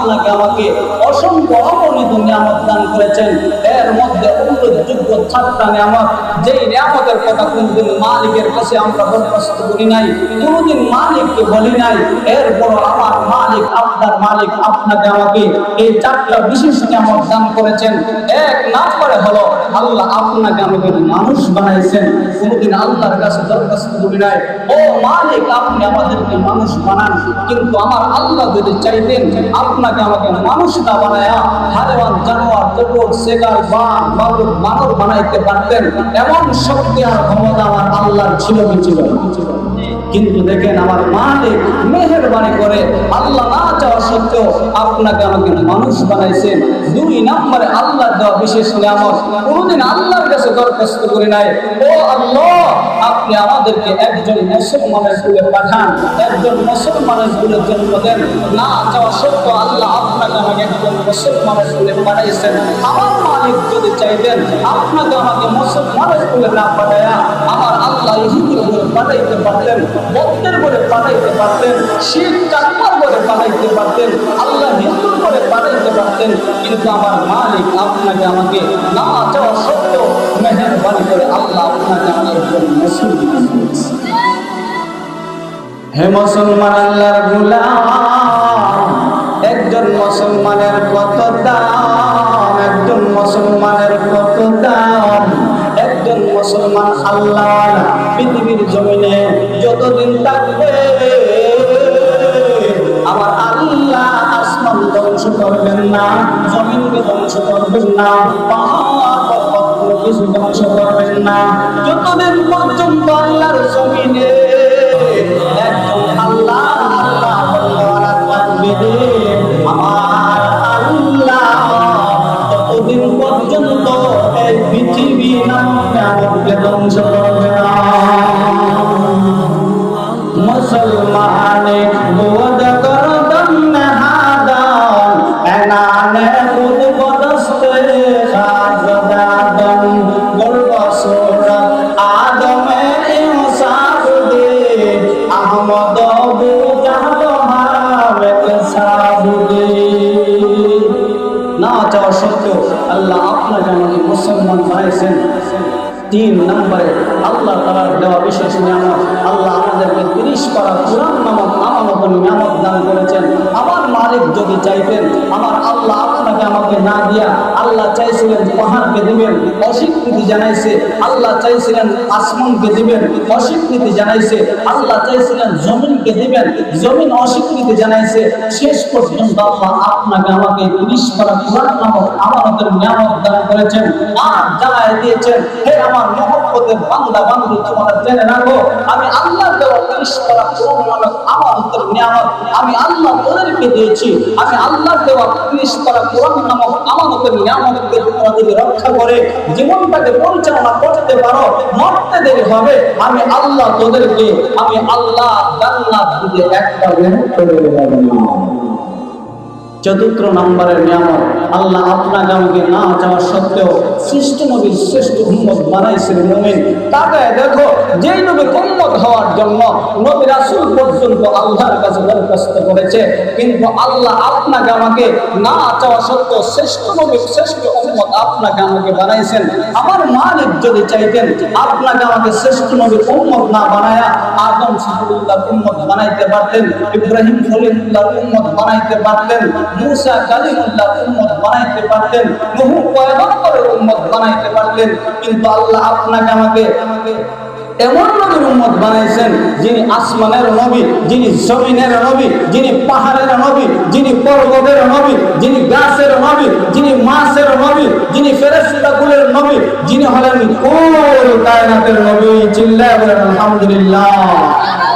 আপনাকে আমাকে অসংখ্য অগণিত নিয়ামত দান করেছেন। এর মধ্যে উল্লেখযোগ্য চারটা নিয়ামত। যেই নিয়ামতের কথা কোনদিন মালিকের কাছে আমরা দরখাস্ত করি নাই, কোনদিন মালিককে বলি নাই। এরপর আমার মালিক, আপনার মালিক আপনাকে আমাকে এই চারটা বিশেষ নিয়ামত দান করেছেন। এক নাম্বারে হলো, আল্লাহ আপনাকে আমাকে মানুষ বানাইছেন। কোনদিন আল্লাহর কাছে দরখাস্ত করি নাই। ও মালিক, আপনি আমাদেরকে মানুষ বানান। কিন্তু আমার আল্লাহ যদি চাইতেন, আপনাকে আমাকে মানুষ না বানায়া জানোয়ার সেগার বান, মানব বানাইতে পারতেন। এমন শক্তি আর ক্ষমতা আমার আল্লাহর ছিল কি ছিল কিন্তু দেখেন আমার মালিক মেহেরবানি করে আল্লাহ না চাওয়া সত্ত্বেও আপনাকে আমাকে মানুষ বানাইছেন। দুই নম্বরে আল্লাহ দেওয়া বিশেষ নিয়ামত। কোনোদিন আল্লাহর কাছে দরখাস্ত করি নাই। ও আল্লাহ আপনি আমাদেরকে একজন মুসলমানের কুলে পাঠান, একজন মুসলমানের কুলে জন্ম দেন। না যাওয়া সত্ত্বেও আল্লাহ আপনাকে আমাকে একজন মুসলমানের কুলে পাঠাইছেন। আমার মালিক যদি চাইতেন, আপনাকে আমাকে মুসলমানের কুলে না পাঠায়া আমার আল্লাহ ইহুদির বলে পাঠাইতে পারতেন, বৌদ্ধের বলে পাঠাইতে পারতেন, শিখ চাকমার বলে পাঠাইতে পারতেন, আল্লাহ হিন্দুর বলে পাঠাইতে পারতেন, কিন্তু আমার মালিক আপনাকে আমাকে না যাওয়া সত্ত্বেও মেহরবানি করে আল্লাহ হে মুসলমান আল্লাহর গোলাম, একজন মুসলমানের কত দাম, একজন মুসলমানের কত দাম, একজন মুসলমান আল্লাহ পৃথিবীর জমিনে যতদিন থাকবে, আমার আল্লাহ আসমান ধ্বংস করবেন না জমিনকে ধ্বংস করবেন না, পাহাড় কিছু ধ্বংস করবেন না। জমিনে মুসলমানে বোধ করদম হাদান এনানে আপনাকে আমাকে মুসলমান বানাইছেন। তিন নম্বরে আল্লাহ তালার দেওয়া বিশেষ নিয়ামত, আল্লাহ আমাদেরকে তিরিশ করা কোরআন নামক আমানত নিয়ামত দান করেছেন। আমার মালিক যদি চাইতেন, আমার আল্লাহ আপনাকে আমাকে না দিয়া আল্লাহ চাইছিলেন পাহাড়কে দিবেন, অস্বীকৃতি জানাইছে, আল্লাহ চাইছিলেন আসমানকে দিবেন, অস্বীকৃতি জানাইছে, আল্লাহ চাইছিলেন জমিনকে দিবেন, জমিন অস্বীকৃতি জানাইছে। শেষ পর্যন্ত আল্লাহ আপনাকে আমাকে তিরিশ পারা কোরআন নামক আমানতের নিয়ামত দান করেছেন, আর জানায় দিয়েছেন, হে আমার মহব্বতের বান্দা বান্ধব তোমরা জেনে রাখো, আমি আল্লাহ দেওয়া পারা কোরআন নামক আমানতের নিয়ামত আমি আল্লাহ তোদেরকে দিয়েছি, আমি আল্লাহ দেওয়া তিরিশ পারা আমি আল্লাহ তোদেরকে, আমি আল্লাহ দিতে চতুর্থ নম্বরের নিয়ামত, আল্লাহ আপনাকে আমাকে না চাওয়া সত্ত্বেও সৃষ্ট নবীর শ্রেষ্ঠ উম্মত বানাইছেন মুমিন। তাকে দেখো, যেই নবীর উম্মত হওয়ার জন্য নবী রাসূল পর্যন্ত আল্লাহর কাছে দরখাস্ত করেছে, কিন্তু আল্লাহ আপনাকে আমাকে না চাওয়া সত্ত্বেও শ্রেষ্ঠ নবীর শ্রেষ্ঠ উম্মত আপনাকে আমাকে বানাইছেন। আমার মালিক যদি চাইতেন, আপনাকে আমাকে শ্রেষ্ঠ নবীর উম্মত না বানায়া আদম সাহুল্লাহ উম্মত বানাইতে পারতেন, ইব্রাহিম খলিলুল্লাহ উম্মত বানাইতে পারতেন, মুসা কালিমুল্লাহ উম্মত বানাইতে পারতেন, নূহ পয়গম্বরের উম্মত বানাইতে পারতেন, কিন্তু আল্লাহ আপনাকে আমাকে এমন নবীর উম্মত বানাইছেন যিনি আসমানের নবী, যিনি জমিনের নবী, যিনি পাহাড়ের নবী, যিনি পর্বতের নবী, যিনি গাছের নবী, যিনি মাছের নবী, যিনি ফেরেশতাকুলের নবী, যিনি হলেন কোন কায়নাতের নবী বলেন, আলহামদুলিল্লাহ।